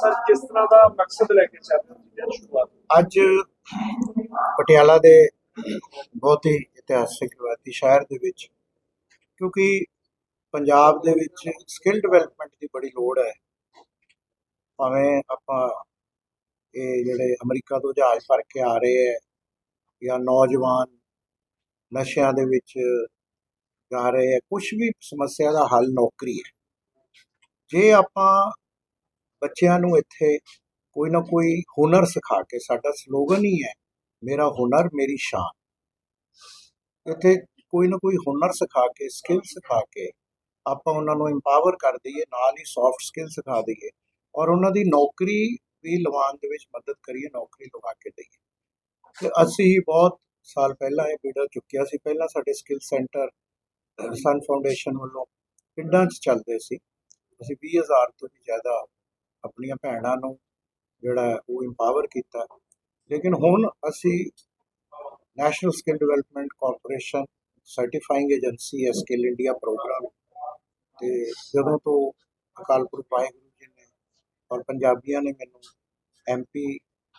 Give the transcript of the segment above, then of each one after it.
Sir, ਕਿਸ ਤਰ੍ਹਾਂ ਦਾ ਮਕਸਦ ਲੈ ਕੇ ਚੱਲ ਰਹੇ ਹੋ ਸ਼ੁਰੂਆਤ? ਅੱਜ ਪਟਿਆਲਾ ਦੇ ਬਹੁਤ ਹੀ ਇਤਿਹਾਸਿਕ ਰਵਾਇਤੀ ਸ਼ਹਿਰ ਦੇ ਵਿੱਚ, ਕਿਉਂਕਿ ਪੰਜਾਬ ਦੇ ਵਿੱਚ ਸਕਿੱਲ ਡਿਵੈਲਪਮੈਂਟ ਦੀ ਬੜੀ ਲੋੜ ਹੈ। ਭਾਵੇਂ ਆਪਾਂ ਇਹ ਜਿਹੜੇ ਅਮਰੀਕਾ ਤੋਂ ਜਹਾਜ਼ ਭਰ ਕੇ ਆ ਰਹੇ ਹੈ, ਜਾਂ ਨੌਜਵਾਨ ਨਸ਼ਿਆਂ ਦੇ ਵਿੱਚ ਜਾ ਰਹੇ ਹੈ ਕੁਝ ਵੀ ਸਮੱਸਿਆ ਦਾ ਹੱਲ ਨੌਕਰੀ ਹੈ। ਜੇ ਆਪਾਂ ਬੱਚਿਆਂ ਨੂੰ ਇੱਥੇ ਕੋਈ ਨਾ ਕੋਈ ਹੁਨਰ ਸਿਖਾ ਕੇ, ਸਾਡਾ ਸਲੋਗਨ ਹੀ ਹੈ, ਮੇਰਾ ਹੁਨਰ, ਮੇਰੀ ਸ਼ਾਨ। ਇੱਥੇ ਕੋਈ ਨਾ ਕੋਈ ਹੁਨਰ ਸਿਖਾ ਕੇ ਸਕਿੱਲ ਸਿਖਾ ਕੇ, ਆਪਾਂ ਉਹਨਾਂ ਨੂੰ ਇੰਪਾਵਰ ਕਰ ਦਈਏ, ਨਾਲ ਹੀ ਸੌਫਟ ਸਕਿੱਲ ਸਿਖਾ ਦਈਏ ਔਰ ਉਹਨਾਂ ਦੀ ਨੌਕਰੀ ਵੀ ਲਵਾਉਣ ਦੇ ਵਿੱਚ ਮਦਦ ਕਰੀਏ, ਨੌਕਰੀ ਲਵਾ ਕੇ ਦਈਏ। ਤੇ ਅਸੀਂ ਬਹੁਤ ਸਾਲ ਪਹਿਲਾਂ ਇਹ ਬੀੜਾ ਚੁੱਕਿਆ ਸੀ, ਪਹਿਲਾਂ ਸਾਡੇ ਸਕਿੱਲ ਸੈਂਟਰ ਸਨ ਫਾਊਂਡੇਸ਼ਨ ਵੱਲੋਂ ਪਿੰਡਾਂ 'ਚ ਚੱਲਦੇ ਸੀ। ਅਸੀਂ 20000 ਤੋਂ ਵੀ ਜ਼ਿਆਦਾ ਆਪਣੀਆਂ ਭੈਣਾਂ ਨੂੰ ਜਿਹੜਾ ਉਹ ਇੰਪਾਵਰ ਕੀਤਾ। ਲੇਕਿਨ ਹੁਣ ਅਸੀਂ national skill development corporation certifying agency ਹੈ ਸਕਿੱਲ ਇੰਡੀਆ ਪ੍ਰੋਗਰਾਮ ਤੇ ਜਦੋਂ ਤੋਂ ਅਕਾਲ ਪੁਰਖ ਵਾਹਿਗੁਰੂ ਜੀ ਨੇ ਔਰ ਪੰਜਾਬੀਆਂ ਨੇ ਮੈਨੂੰ ਐਮਪੀ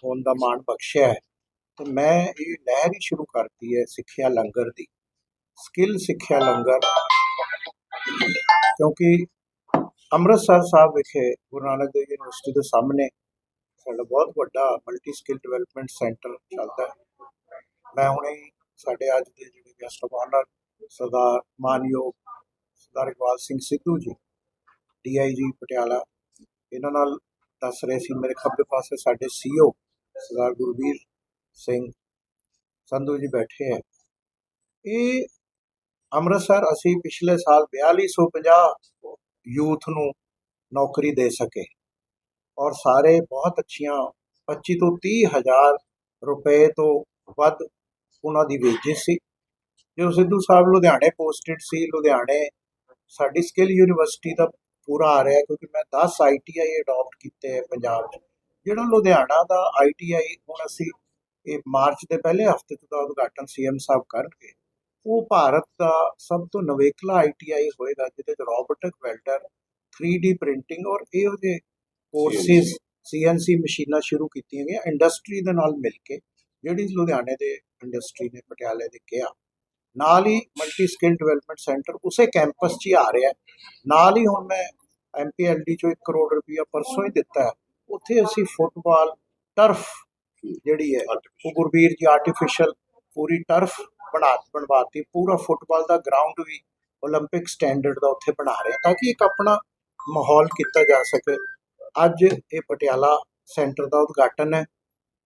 ਹੋਣ ਦਾ ਮਾਣ ਬਖਸ਼ਿਆ ਹੈ, ਤੇ ਮੈਂ ਇਹ ਲਹਿਰ ਹੀ ਸ਼ੁਰੂ ਕਰਤੀ ਹੈ ਸਿੱਖਿਆ ਲੰਗਰ ਦੀ। ਸਕਿੱਲ ਸਿੱਖਿਆ ਲੰਗਰ ਕਿਉਂਕਿ ਅੰਮ੍ਰਿਤਸਰ ਸਾਹਿਬ ਵਿਖੇ ਗੁਰੂ ਨਾਨਕ ਦੇਵ ਯੂਨੀਵਰਸਿਟੀ ਦੇ ਸਾਹਮਣੇ ਸਾਡਾ ਬਹੁਤ ਵੱਡਾ ਮਲਟੀ ਸਕਿੱਲ ਡਿਵੈਲਪਮੈਂਟ ਸੈਂਟਰ ਚੱਲਦਾ ਹੈ। ਮੈਂ ਹੁਣੇ ਸਾਡੇ ਅੱਜ ਦੇ ਜਿਹੜੇ ਗੈਸਟ ਆਫ ਆਨਰ ਸਰਦਾਰ ਮਾਨਯੋਗ ਸਰਦਾਰ ਇਕਬਾਲ ਸਿੰਘ ਸਿੱਧੂ ਜੀ ਡੀਆਈਜੀ ਪਟਿਆਲਾ, ਇਹਨਾਂ ਨਾਲ ਦੱਸ ਰਹੇ ਸੀ, ਮੇਰੇ ਖੱਬੇ ਪਾਸੇ ਸਾਡੇ ਸੀਓ ਸਰਦਾਰ ਗੁਰਵੀਰ ਸਿੰਘ ਸੰਧੂ ਜੀ ਬੈਠੇ ਹੈ। ਇਹ ਅੰਮ੍ਰਿਤਸਰ ਅਸੀਂ ਪਿਛਲੇ ਸਾਲ 4250 ਯੂਥ ਨੂੰ ਨੌਕਰੀ ਦੇ ਸਕੇ। ਔਰ ਸਾਰੇ ਬਹੁਤ ਅੱਛੀਆਂ 25 ਤੋਂ 30 ਹਜ਼ਾਰ ਰੁਪਏ ਤੋਂ ਵੱਧ ਉਹਨਾਂ ਦੀ ਵੇਜਿਸ ਸੀ। ਜੋ ਸਿੱਧੂ ਸਾਹਿਬ ਲੁਧਿਆਣੇ ਪੋਸਟਡ ਸੀ, ਲੁਧਿਆਣੇ ਸਾਡੀ ਸਕਿੱਲ ਯੂਨੀਵਰਸਿਟੀ ਦਾ ਪੂਰਾ ਆ ਰਿਹਾ ਕਿਉਂਕਿ ਮੈਂ 10 ਆਈਟੀਆਈ ਅਡਾਪਟ ਕੀਤੇ ਹੈ ਪੰਜਾਬ 'ਚ। ਜਿਹੜਾ ਲੁਧਿਆਣਾ ਦਾ ਆਈਟੀਆਈ ਹੁਣ ਅਸੀਂ ਇਹ ਮਾਰਚ ਦੇ ਪਹਿਲੇ ਹਫ਼ਤੇ ਤੋਂ ਦਾ ਉਦਘਾਟਨ ਸੀਐਮ ਸਾਹਿਬ ਕਰਨਗੇ। ਉਹ ਭਾਰਤ ਦਾ ਸਭ ਤੋਂ ਨਵੇਕਲਾ ਆਈਟੀਆਈ ਹੋਏਗਾ ਜਿਹਦੇ ਚ ਰੋਬੋਟਿਕ ਵੈਲਡਰ 3D ਪ੍ਰਿੰਟਿੰਗ ਔਰ ਇਹੋ ਜਿਹੇ ਕੋਰਸਿਸ ਸੀਐਨਸੀ ਮਸ਼ੀਨਾਂ ਸ਼ੁਰੂ ਕੀਤੀਆਂ ਗਈਆਂ ਇੰਡਸਟਰੀ ਦੇ ਨਾਲ ਮਿਲ ਕੇ ਜਿਹੜੀ ਲੁਧਿਆਣੇ ਦੇ ਇੰਡਸਟਰੀ ਨੇ ਪਟਿਆਲੇ ਦੇ ਕਿਹਾ ਨਾਲ ਹੀ ਮਲਟੀ ਸਕਿੱਲ ਡਿਵੈਲਪਮੈਂਟ ਸੈਂਟਰ ਉਸੇ ਕੈਂਪਸ 'ਚ ਹੀ ਆ ਰਿਹਾ ਹੈ। ਨਾਲ ਹੀ ਹੁਣ ਮੈਂ ਐਮਪੀਐਲਡੀ ਚੋਂ 1 ਕਰੋੜ ਰੁਪਇਆ ਪਰਸੋਂ ਹੀ ਦਿੱਤਾ ਹੈ ਉੱਥੇ ਅਸੀਂ ਫੁੱਟਬਾਲ ਟਰਫ ਜਿਹੜੀ ਹੈ ਉਹ ਗੁਰਬੀਰ ਜੀ ਆਰਟੀਫੀਸ਼ੀਅਲ ਪੂਰੀ ਟਰਫ ਬਣਾ ਬਣਵਾਤੀ ਪੂਰਾ ਫੁੱਟਬਾਲ ਦਾ ਗਰਾਊਂਡ ਵੀ 올림픽 ਸਟੈਂਡਰਡ ਦਾ ਉੱਥੇ ਬਣਾ ਰਹੇ ਹਾਂ ਤਾਂ ਕਿ ਇੱਕ ਆਪਣਾ ਮਾਹੌਲ ਕੀਤਾ ਜਾ ਸਕੇ ਅੱਜ ਇਹ ਪਟਿਆਲਾ ਸੈਂਟਰ ਦਾ ਉਦਘਾਟਨ ਹੈ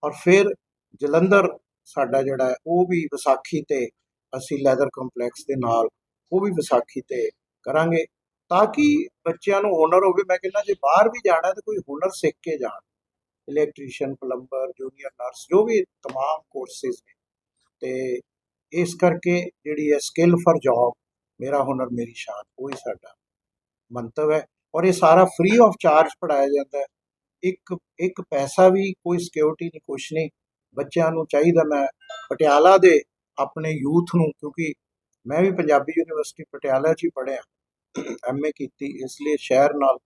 ਔਰ ਫਿਰ ਜਲੰਧਰ ਸਾਡਾ ਜਿਹੜਾ ਹੈ ਉਹ ਵੀ ਵਿਸਾਖੀ ਤੇ ਅਸੀਂ ਲੈਦਰ ਕੰਪਲੈਕਸ ਦੇ ਨਾਲ ਉਹ ਵੀ ਵਿਸਾਖੀ ਤੇ ਕਰਾਂਗੇ ਤਾਂ ਕਿ ਬੱਚਿਆਂ ਨੂੰ ਹੁਨਰ ਹੋਵੇ ਮੈਂ ਕਹਿੰਦਾ ਜੇ ਬਾਹਰ ਵੀ ਜਾਣਾ ਹੈ ਤਾਂ ਕੋਈ ਹੁਨਰ ਸਿੱਖ ਕੇ ਜਾਣ ਇਲੈਕਟ੍ਰੀਸ਼ੀਅਨ ਪਲੰਬਰ ਜੂਨੀਅਰ ਨਰਸ ਜੋ ਵੀ तमाम ਕੋਰਸਿਸ ਨੇ ਤੇ ਇਸ ਕਰਕੇ ਜਿਹੜੀ ਹੈ ਸਕਿੱਲ ਫॉर ਜੌਬ ਮੇਰਾ ਹੁਨਰ, ਮੇਰੀ ਸ਼ਾਨ, ਉਹ ਹੀ ਸਾਡਾ ਮੰਤਵ ਹੈ ਔਰ ਇਹ ਸਾਰਾ ਫ੍ਰੀ ਆਫ ਚਾਰਜ ਪੜਾਇਆ ਜਾਂਦਾ ਹੈ। ਇੱਕ ਇੱਕ ਪੈਸਾ ਵੀ ਕੋਈ ਸਿਕਿਉਰਿਟੀ ਨਹੀਂ, ਕੁਛ ਨਹੀਂ, ਬੱਚਿਆਂ ਨੂੰ ਚਾਹੀਦਾ ਮੈਂ ਪਟਿਆਲਾ ਦੇ ਆਪਣੇ ਯੂਥ ਨੂੰ ਕਿਉਂਕਿ ਮੈਂ ਵੀ ਪੰਜਾਬੀ ਯੂਨੀਵਰਸਿਟੀ ਪਟਿਆਲਾ 'ਚ ਹੀ ਪੜ੍ਹਿਆ ਐਮਏ ਕੀਤੀ, ਇਸ ਲਈ ਸ਼ਹਿਰ ਨਾਲ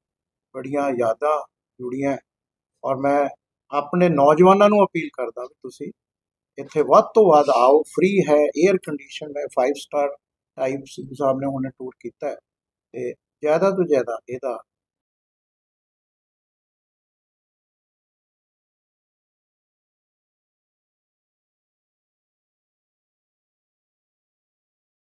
ਬੜੀਆਂ ਯਾਦਾਂ ਜੁੜੀਆਂ ਔਰ ਮੈਂ ਆਪਣੇ ਨੌਜਵਾਨਾਂ ਨੂੰ ਅਪੀਲ ਕਰਦਾ ਵੀ ਤੁਸੀਂ ਇੱਥੇ ਵੱਧ ਤੋਂ ਵੱਧ ਆਓ ਫ੍ਰੀ ਹੈ 에ਅਰ ਕੰਡੀਸ਼ਨ ਹੈ 5 ਸਟਾਰ ਟਾਈਪ ਸਿੱਧੂ ਸਾਹਿਬ ਨੇ ਹੁਣੇ ਟੂਰ ਕੀਤਾ ਹੈ ਤੇ ਜ਼ਿਆਦਾ ਤੋਂ ਜ਼ਿਆਦਾ ਇਹਦਾ